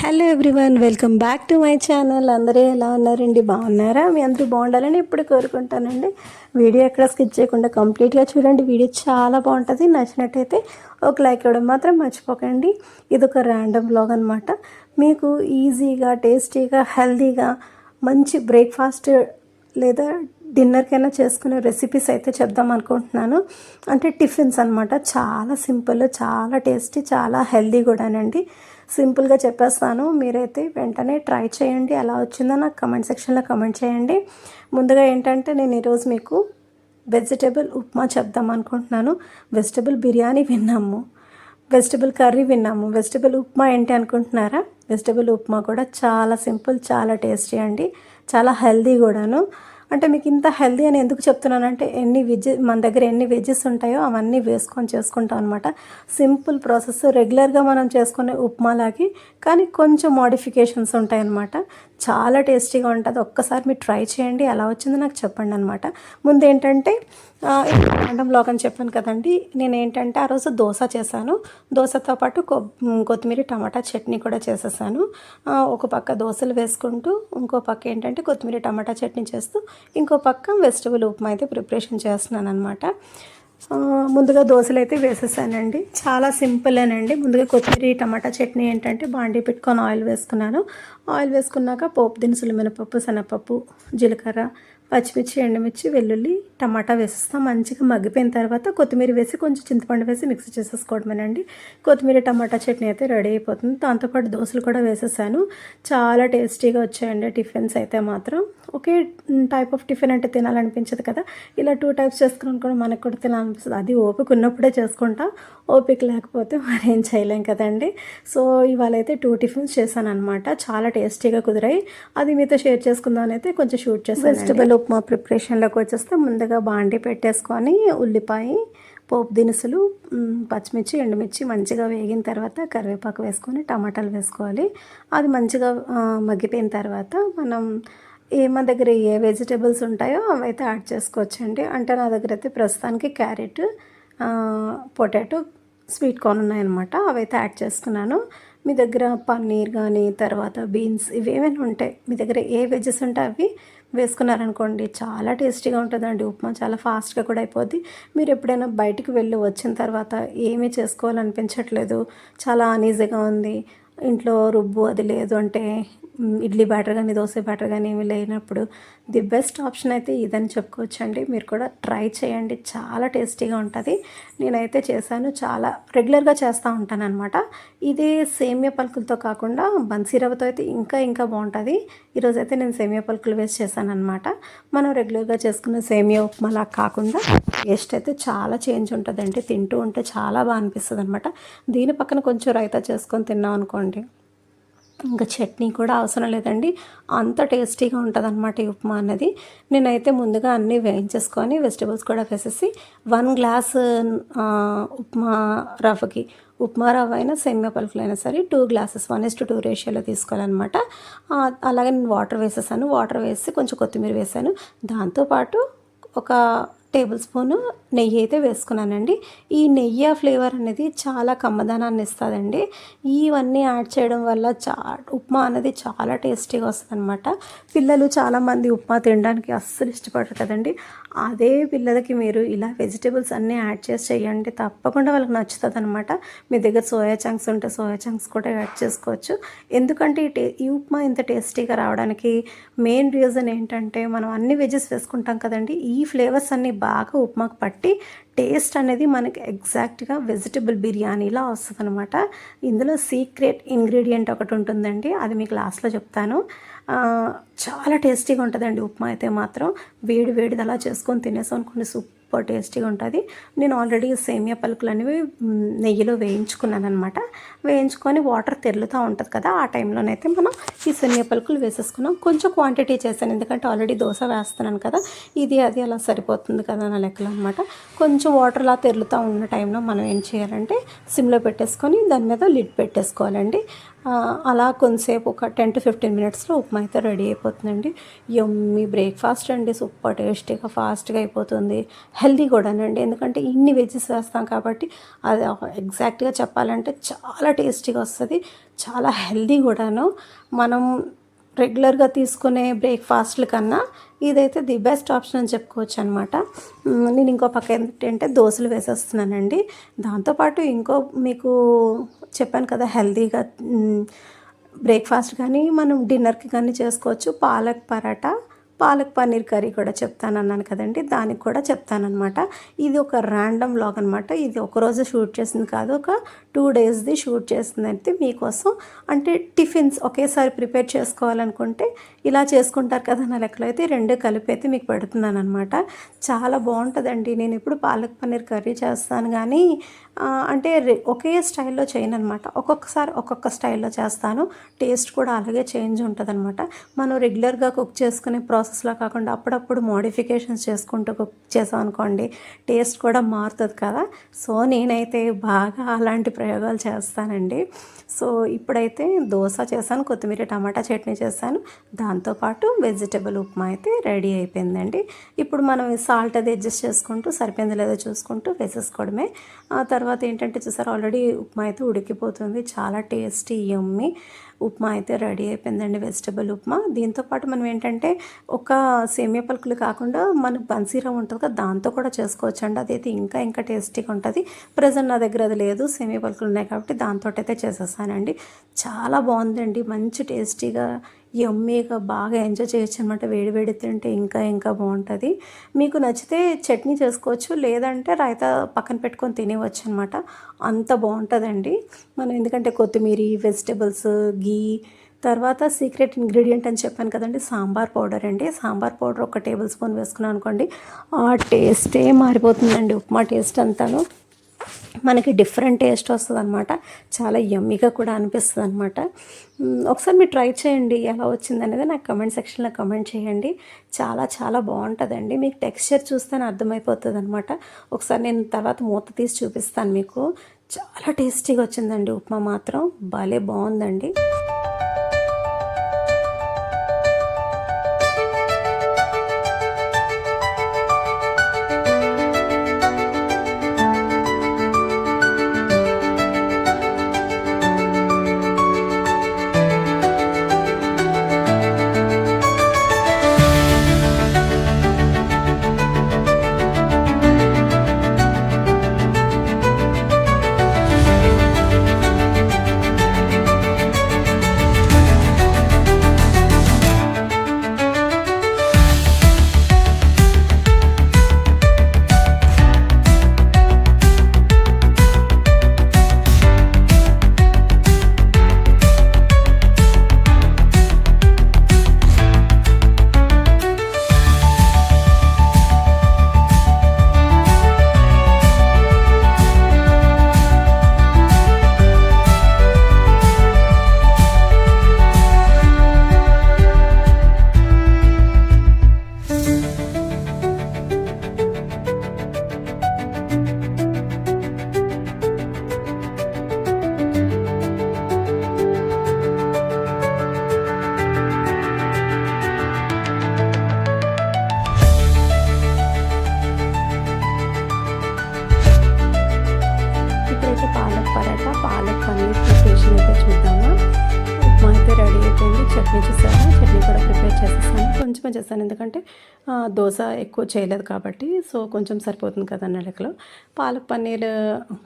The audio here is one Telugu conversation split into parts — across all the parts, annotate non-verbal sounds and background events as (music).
Hello everyone welcome back to my channel. అందరూ ఎలా ఉన్నారండి? బాగున్నారా? మీ అందరూ బాగుండాలని ఇప్పుడు కోరుకుంటానండి. వీడియో ఎక్కడ స్కిప్ చేయకుండా కంప్లీట్గా చూడండి. వీడియో చాలా బాగుంటుంది. నచ్చినట్టయితే ఒక లైక్ ఇవ్వడం మాత్రం మర్చిపోకండి. ఇది ఒక ర్యాండమ్ బ్లాగ్ అనమాట మీకు ఈజీగా టేస్టీగా హెల్తీగా మంచి బ్రేక్ఫాస్ట్ లేదా డిన్నర్కైనా చేసుకునే రెసిపీస్ అయితే చెప్దాం అనుకుంటున్నాను. అంటే టిఫిన్స్ అనమాట చాలా సింపుల్ చాలా టేస్టీ చాలా హెల్దీ కూడానండి. సింపుల్గా చెప్పేస్తాను. మీరైతే వెంటనే ట్రై చేయండి. ఎలా వచ్చిందో నాకు కమెంట్ సెక్షన్లో కమెంట్ చేయండి. ముందుగా ఏంటంటే నేను ఈరోజు మీకు వెజిటేబుల్ ఉప్మా చెప్దాం అనుకుంటున్నాను. వెజిటేబుల్ బిర్యానీ విన్నాము. వెజిటేబుల్ కర్రీ విన్నాము. వెజిటేబుల్ ఉప్మా ఏంటి అనుకుంటున్నారా? వెజిటేబుల్ ఉప్మా కూడా చాలా సింపుల్ చాలా టేస్టీ అండి. చాలా హెల్దీ కూడాను. అంటే మీకు ఇంత హెల్దీ అని ఎందుకు చెప్తున్నానంటే ఎన్ని వెజ్ మన దగ్గర ఎన్ని వెజెస్ ఉంటాయో అవన్నీ వేసుకొని చేసుకుంటాం అనమాట సింపుల్ ప్రాసెస్ రెగ్యులర్గా మనం చేసుకునే ఉప్మాలాగి కానీ కొంచెం మోడిఫికేషన్స్ ఉంటాయన్నమాట. చాలా టేస్టీగా ఉంటుంది. ఒక్కసారి మీరు ట్రై చేయండి. ఎలా వచ్చిందో నాకు చెప్పండి అనమాట ముందు ఏంటంటే రాండమ్ బ్లాగ్ అని చెప్పాను కదండి. నేను ఏంటంటే ఆ రోజు దోశ చేశాను. దోశతో పాటు కొత్తిమీర టమాటా చట్నీ కూడా చేసేసాను. ఒక పక్క దోశలు వేసుకుంటూ ఇంకో పక్క ఏంటంటే కొత్తిమీర టమాటా చట్నీ చేస్తూ ఇంకో పక్క వెజిటబుల్ ఉప్మా అయితే ప్రిపరేషన్ చేస్తున్నాను అనమాట ముందుగా దోశలు అయితే వేసేసానండి. చాలా సింపులేనండి ముందుగా కొత్తిమీర టమాటా చట్నీ ఏంటంటే బాండీ పెట్టుకొని ఆయిల్ వేసుకున్నాను. ఆయిల్ వేసుకున్నాక పోపు దినుసులు మినపప్పు శనగపప్పు జీలకర్ర పచ్చిమిర్చి ఎండుమిర్చి వెల్లుల్లి టమాటా వేసేస్తాం. మంచిగా మగ్గిపోయిన తర్వాత కొత్తిమీర వేసి కొంచెం చింతపండు వేసి మిక్స్ చేసేసుకోవడమేనండి. కొత్తిమీర టమాటా చట్నీ అయితే రెడీ అయిపోతుంది. దాంతోపాటు దోశలు కూడా వేసేసాను. చాలా టేస్టీగా వచ్చాయండి టిఫిన్స్ అయితే మాత్రం. ఒకే టైప్ ఆఫ్ టిఫిన్ అంటే తినాలనిపించదు కదా. ఇలా టూ టైప్స్ చేసుకుని కూడా మనకు కూడా తినాలనిపిస్తుంది. అది ఓపిక ఉన్నప్పుడే చేసుకుంటాం. ఓపిక లేకపోతే (laughs) మనం ఏం చేయలేం కదండి. సో ఇవాళ అయితే టూ టిఫిన్స్ చేశాను అనమాట చాలా టేస్టీగా కుదిరాయి. అది మీతో షేర్ చేసుకుందాం అయితే కొంచెం షూట్ చేస్తాను వెజిటబుల్ ఉప్మా ప్రిపరేషన్లోకి వచ్చేస్తే ముందుగా బాండి పెట్టేసుకొని ఉల్లిపాయ పోపు దినుసులు పచ్చిమిర్చి ఎండుమిర్చి మంచిగా వేగిన తర్వాత కరివేపాకు వేసుకొని టమాటాలు వేసుకోవాలి. అది మంచిగా మగ్గిపోయిన తర్వాత మనం ఏ మా దగ్గర ఏ వెజిటేబుల్స్ ఉంటాయో అవైతే యాడ్ చేసుకోవచ్చండి. అంటే నా దగ్గర అయితే ప్రస్తుతానికి క్యారెట్ పొటాటో స్వీట్ కార్న్ ఉన్నాయన్నమాట. అవైతే యాడ్ చేసుకున్నాను. మీ దగ్గర పన్నీర్ కానీ తర్వాత బీన్స్ ఇవి ఏమైనా ఉంటాయి మీ దగ్గర ఏ వెజెస్ ఉంటే అవి వేసుకున్నారనుకోండి చాలా టేస్టీగా ఉంటుందండి. ఉప్మా చాలా ఫాస్ట్గా కూడా అయిపోద్ది. మీరు ఎప్పుడైనా బయటికి వెళ్ళి వచ్చిన తర్వాత ఏమీ చేసుకోవాలనిపించట్లేదు చాలా అనీజీగా ఉంది ఇంట్లో రుబ్బు అది లేదు అంటే ఇడ్లీ బ్యాటర్ కానీ దోశ బ్యాటర్ కానీ ఏమి లేనప్పుడు ది బెస్ట్ ఆప్షన్ అయితే ఇదని చెప్పుకోవచ్చండి. మీరు కూడా ట్రై చేయండి. చాలా టేస్టీగా ఉంటుంది. నేనైతే చేశాను. చాలా రెగ్యులర్గా చేస్తూ ఉంటాను అనమాట ఇదే సేమియా పలుకులతో కాకుండా బన్సీరవ్వతో అయితే ఇంకా ఇంకా బాగుంటుంది. ఈరోజు అయితే నేను సేమియా పలుకులు వేసి చేశాను అనమాట మనం రెగ్యులర్గా చేసుకున్న సేమియా ఉప్మాలా కాకుండా టేస్ట్ అయితే చాలా చేంజ్ ఉంటుందండి. తింటూ ఉంటే చాలా బాగా అనిపిస్తుంది అనమాట దీని పక్కన కొంచెం రైతా చేసుకొని తిన్నాం అనుకోండి ఇంకా చట్నీ కూడా అవసరం లేదండి. అంత టేస్టీగా ఉంటుంది అనమాట ఈ ఉప్మా అన్నది. నేనైతే ముందుగా అన్నీ వేయించేసుకొని వెజిటబుల్స్ కూడా వేసేసి వన్ గ్లాస్ ఉప్మా రవ్వకి. ఉప్మా రవ్వ అయినా సెమ్మె పలుకులైనా సరే two glasses one is to two రేషియోలో తీసుకోవాలన్నమాట. అలాగే నేను వాటర్ వేసేసాను. వాటర్ వేసి కొంచెం కొత్తిమీర వేసాను. దాంతోపాటు ఒక టేబుల్ స్పూను నెయ్యి అయితే వేసుకున్నానండి. ఈ నెయ్యి ఫ్లేవర్ అనేది చాలా కమ్మదనాన్ని ఇస్తుందండి. ఇవన్నీ యాడ్ చేయడం వల్ల చా ఉప్మా అనేది చాలా టేస్టీగా వస్తుంది అనమాట పిల్లలు చాలామంది ఉప్మా తినడానికి అస్సలు ఇష్టపడరు కదండి. అదే పిల్లలకి మీరు ఇలా వెజిటేబుల్స్ అన్నీ యాడ్ చేసి చేయండి తప్పకుండా వాళ్ళకి నచ్చుతుంది అనమాట మీ దగ్గర సోయా చంక్స్ ఉంటే సోయా చంక్స్ కూడా యాడ్ చేసుకోవచ్చు. ఎందుకంటే ఈ టే ఈ ఉప్మా ఇంత టేస్టీగా రావడానికి మెయిన్ రీజన్ ఏంటంటే మనం అన్ని వెజెస్ వేసుకుంటాం కదండి. ఈ ఫ్లేవర్స్ అన్నీ బాగా ఉప్మాకు పట్టి టేస్ట్ అనేది మనకి ఎగ్జాక్ట్గా వెజిటబుల్ బిర్యానీలా వస్తుంది అనమాట ఇందులో సీక్రెట్ ఇంగ్రీడియంట్ ఒకటి ఉంటుందండి అది మీకు లాస్ట్లో చెప్తాను. చాలా టేస్టీగా ఉంటుందండి ఉప్మా అయితే మాత్రం. వేడి వేడిది అలా చేసుకొని తినేసాం అనుకోండి సూప్ సూపర్ టేస్టీగా ఉంటుంది. నేను ఆల్రెడీ సేమియా పలుకులు అనేవి నెయ్యిలో వేయించుకున్నాను అనమాట వేయించుకొని వాటర్ తెరులుతూ ఉంటుంది కదా ఆ టైంలోనైతే మనం ఈ సేమియా పలుకులు వేసేసుకున్నాం. కొంచెం క్వాంటిటీ చేశాను ఎందుకంటే ఆల్రెడీ దోశ వేస్తున్నాను కదా ఇది అది అలా సరిపోతుంది కదా నా లెక్కలు అనమాట కొంచెం వాటర్ అలా తెరులుతూ ఉన్న టైంలో మనం ఏం చేయాలంటే సిమ్లో పెట్టేసుకొని దాని మీద లిడ్ పెట్టేసుకోవాలండి. అలా కొంతసేపు ఒక టెన్ టు ఫిఫ్టీన్ మినిట్స్లో ఉప్మా అయితే రెడీ అయిపోతుందండి. యమ్మీ బ్రేక్ఫాస్ట్ అండి సూపర్ టేస్టీగా ఫాస్ట్గా అయిపోతుంది. హెల్దీ కూడానండి ఎందుకంటే ఇన్ని వెజ్జెస్ వేస్తాం కాబట్టి అది ఎగ్జాక్ట్గా చెప్పాలంటే చాలా టేస్టీగా వస్తుంది చాలా హెల్దీ కూడాను. మనం రెగ్యులర్గా తీసుకునే బ్రేక్ఫాస్ట్ల కన్నా ఇదైతే ది బెస్ట్ ఆప్షన్ అని చెప్పుకోవచ్చు అనమాట నేను ఇంకో పక్క ఏంటంటే దోశలు వేసేస్తున్నానండి. దాంతోపాటు ఇంకో మీకు చెప్పాను కదా హెల్తీగా బ్రేక్ఫాస్ట్ కానీ మనం డిన్నర్కి కానీ చేసుకోవచ్చు. పాలక్ పరాటా పాలక్ పన్నీర్ కర్రీ కూడా చెప్తాను అన్నాను కదండి దానికి కూడా చెప్తానమాట ఇది ఒక ర్యాండమ్ బ్లాగ్ అనమాట ఇది ఒకరోజు షూట్ చేసింది కాదు ఒక టూ డేస్ది షూట్ చేసింది అయితే మీకోసం. అంటే టిఫిన్స్ ఒకేసారి ప్రిపేర్ చేసుకోవాలనుకుంటే ఇలా చేసుకుంటారు కదా నా లెక్కలో అయితే రెండు కలిపి అయితే మీకు పెడుతున్నాను అనమాట చాలా బాగుంటుందండి. నేను ఇప్పుడు పాలక్ పన్నీర్ కర్రీ చేస్తాను కానీ అంటే ఒకే స్టైల్లో చేయను అనమాట ఒక్కొక్కసారి ఒక్కొక్క స్టైల్లో చేస్తాను. టేస్ట్ కూడా అలాగే చేంజ్ ఉంటుంది అనమాట మనం రెగ్యులర్గా కుక్ చేసుకునే ప్రాసెస్లో కాకుండా అప్పుడప్పుడు మోడిఫికేషన్స్ చేసుకుంటూ కుక్ చేసాం అనుకోండి టేస్ట్ కూడా మారుతుంది కదా. సో నేనైతే బాగా అలాంటి ప్రయోగాలు చేస్తానండి. సో ఇప్పుడైతే దోశ చేశాను కొత్తిమీర టమాటా చట్నీ చేశాను. దాంతోపాటు వెజిటబుల్ ఉప్మా అయితే రెడీ అయిపోయిందండి. ఇప్పుడు మనం సాల్ట్ అది అడ్జస్ట్ చేసుకుంటూ సరిపోయింది లేదో చూసుకుంటూ వేసేసుకోవడమే. ఆ తర్వాత ఏంటంటే చూసారు ఆల్రెడీ ఉప్మా అయితే ఉడికిపోతుంది. చాలా టేస్టీ యమ్మీ ఉప్మా అయితే రెడీ అయిపోయిందండి వెజిటబుల్ ఉప్మా. దీంతోపాటు మనం ఏంటంటే ఒక సేమియా పలుకులు కాకుండా మనకు బన్సీరా ఉంటుంది కదా దాంతో కూడా చేసుకోవచ్చు అండి అదైతే ఇంకా ఇంకా టేస్టీగా ఉంటుంది. ప్రజెంట్ నా దగ్గర అది లేదు సేమియా పలుకులు ఉన్నాయి కాబట్టి దాంతో అయితే చేసేసానండి చాలా బాగుందండి మంచి టేస్టీగా యమ్మీగా బాగా ఎంజాయ్ చేయొచ్చు అనమాట వేడి వేడి తింటే ఇంకా ఇంకా బాగుంటుంది. మీకు నచ్చితే చట్నీ చేసుకోవచ్చు లేదంటే రైతా పక్కన పెట్టుకొని తినేవచ్చు అనమాట అంత బాగుంటుందండి. మనం ఎందుకంటే కొత్తిమీర వెజిటబుల్స్ గీ తర్వాత సీక్రెట్ ఇంగ్రీడియంట్ అని చెప్పాను కదండి సాంబార్ పౌడర్ అండి. సాంబార్ పౌడర్ ఒక టేబుల్ స్పూన్ వేసుకున్నాను అనుకోండి ఆ టేస్టే మారిపోతుందండి ఉప్మా టేస్ట్ అంతాను. మనకి డిఫరెంట్ టేస్ట్ వస్తుంది అనమాట చాలా యమ్మీగా కూడా అనిపిస్తుంది అనమాట ఒకసారి మీరు ట్రై చేయండి ఎలా వచ్చింది అనేది నాకు కమెంట్ సెక్షన్లో కమెంట్ చేయండి. చాలా చాలా బాగుంటుందండి. మీకు టెక్స్చర్ చూస్తేనే అర్థమైపోతుంది అనమాట ఒకసారి నేను తర్వాత మూత తీసి చూపిస్తాను మీకు. చాలా టేస్టీగా వచ్చిందండి ఉప్మా మాత్రం. భలే బాగుందండి. అయిపోయింది చట్నీ చూసాను చట్నీ కూడా ప్రిపేర్ చేసేసాను కొంచెం చేస్తాను. ఎందుకంటే దోశ ఎక్కువ చేయలేదు కాబట్టి సో కొంచెం సరిపోతుంది కదా అన్న లెక్కలో పాలక్ పన్నీర్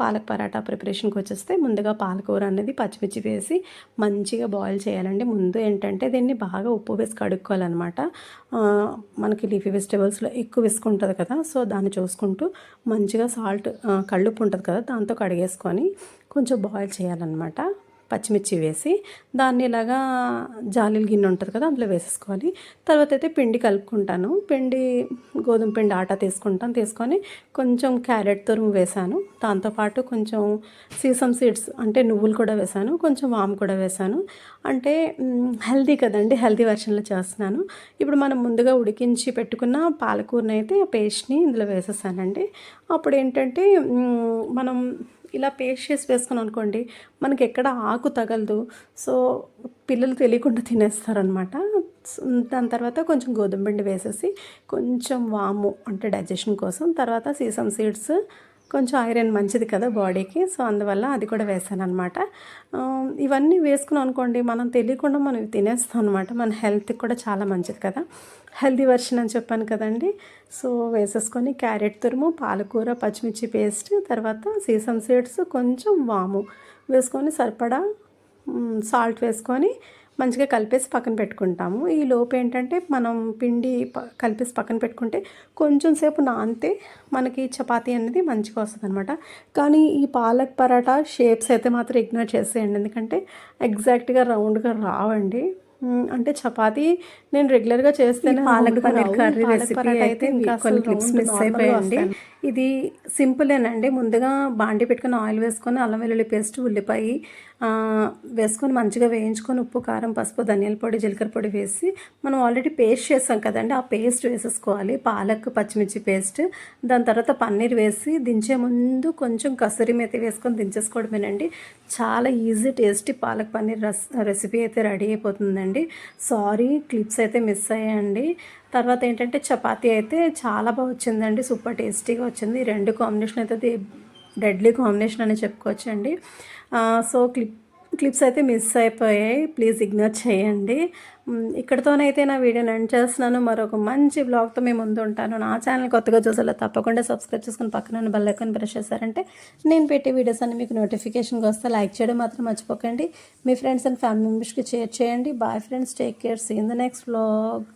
పాలక్ పరాటా ప్రిపరేషన్కి వచ్చేస్తే ముందుగా పాలకూర అనేది పచ్చిమిర్చి వేసి మంచిగా బాయిల్ చేయాలండి. ముందు ఏంటంటే దీన్ని బాగా ఉప్పు వేసి కడుక్కోవాలన్నమాట. మనకి లీఫీ వెజిటేబుల్స్లో ఎక్కువ వేసుకుంటుంది కదా సో దాన్ని చూసుకుంటూ మంచిగా సాల్ట్ కళ్ళుప్పు ఉంటుంది కదా దాంతో కడిగేసుకొని కొంచెం బాయిల్ చేయాలన్నమాట. పచ్చిమిర్చి వేసి దాన్ని ఇలాగా జాలీల గిన్నె ఉంటుంది కదా అందులో వేసేసుకోవాలి. తర్వాత అయితే పిండి కలుపుకుంటాను. పిండి గోధుమ పిండి ఆటా తీసుకుంటాను. తీసుకొని కొంచెం క్యారెట్ తురుము వేసాను. దాంతోపాటు కొంచెం సీసమ్ సీడ్స్ అంటే నువ్వులు కూడా వేసాను. కొంచెం వాము కూడా వేసాను. అంటే హెల్దీ కదండి హెల్దీ వెర్షన్లో చేస్తున్నాను. ఇప్పుడు మనం ముందుగా ఉడికించి పెట్టుకున్న పాలకూరని అయితే ఆ పేస్ట్ని ఇందులో వేసేసానండి. అప్పుడు ఏంటంటే మనం ఇలా పేస్ట్ చేసి వేసుకుని అనుకోండి మనకి ఎక్కడ ఆకు తగలదు. సో పిల్లలు తెలియకుండా తినేస్తారనమాట దాని తర్వాత కొంచెం గోధుమ పిండి వేసేసి కొంచెం వాము అంటే డైజెషన్ కోసం తర్వాత సీసమ్ సీడ్స్ కొంచెం ఐరన్ మంచిది కదా బాడీకి. సో అందువల్ల అది కూడా వేసాను అనమాట ఇవన్నీ వేసుకున్నాం అనుకోండి మనం తెలియకుండా మనం ఇవి తినేస్తాం అనమాట మన హెల్త్కి కూడా చాలా మంచిది కదా. హెల్తీ వర్షన్ అని చెప్పాను కదండి. సో వేసేసుకొని క్యారెట్ తురుము పాలకూర పచ్చిమిర్చి పేస్ట్ తర్వాత సీసమ్ సీడ్స్ కొంచెం వాము వేసుకొని సరిపడా సాల్ట్ వేసుకొని మంచిగా కలిపేసి పక్కన పెట్టుకుంటాము. ఈ లోపు ఏంటంటే మనం పిండి కలిపేసి పక్కన పెట్టుకుంటే కొంచెం సేపు నానితే మనకి చపాతీ అనేది మంచిగా వస్తుంది అనమాట కానీ ఈ పాలక్ పరాటా షేప్స్ అయితే మాత్రం ఇగ్నోర్ చేసేయండి. ఎందుకంటే ఎగ్జాక్ట్గా రౌండ్గా రావండి. అంటే చపాతీ నేను రెగ్యులర్గా చేస్తేనే పాలక్ పన్నీర్ కర్రీ రెసిపీ అయితే ఇంకా కొన్ని క్లిప్స్ మిస్ అయిపోయండి ఇది సింపులేనండి. ముందుగా బాండి పెట్టుకొని ఆయిల్ వేసుకొని అల్లం వెల్లుల్లి పేస్ట్ ఉల్లిపాయ వేసుకొని మంచిగా వేయించుకొని ఉప్పు కారం పసుపు ధనియాల పొడి జీలకర్ర పొడి వేసి మనం ఆల్రెడీ పేస్ట్ చేసాం కదండి. ఆ పేస్ట్ వేసేసుకోవాలి. పాలక్ పచ్చిమిర్చి పేస్ట్ దాని తర్వాత పన్నీర్ వేసి దించే ముందు కొంచెం కసూరి మెతి వేసుకొని దించేసుకోవడమేనండి. చాలా ఈజీ టేస్టీ పాలక్ పన్నీర్ రస్ రెసిపీ అయితే రెడీ అయిపోతుందండి. సారీ క్లిప్స్ అయితే మిస్ అయ్యాయండి. తర్వాత ఏంటంటే చపాతీ అయితే చాలా బాగా వచ్చిందండి. సూపర్ టేస్టీగా వచ్చింది. రెండు కాంబినేషన్ అయితే డెడ్లీ కాంబినేషన్ అని చెప్పుకోవచ్చండి. సో క్లిప్ క్లిప్స్ అయితే మిస్ అయిపోయాయి. ప్లీజ్ ఇగ్నోర్ చేయండి. ఇక్కడితోనైతే నా వీడియోని ఎండ్ చేస్తున్నాను. మరొక మంచి బ్లాగ్తో మేము ముందు ఉంటాను. నా ఛానల్ కొత్తగా చూసేలా తప్పకుండా సబ్స్క్రైబ్ చేసుకుని పక్కన బెల్ ఐకాన్ ప్రెస్ చేశారంటే నేను పెట్టే వీడియోస్ అన్ని మీకు నోటిఫికేషన్కి వస్తే లైక్ చేయడం మాత్రం మర్చిపోకండి. మీ ఫ్రెండ్స్ అండ్ ఫ్యామిలీ మెంబర్స్కి షేర్ చేయండి. Bye friends take care see in the next blog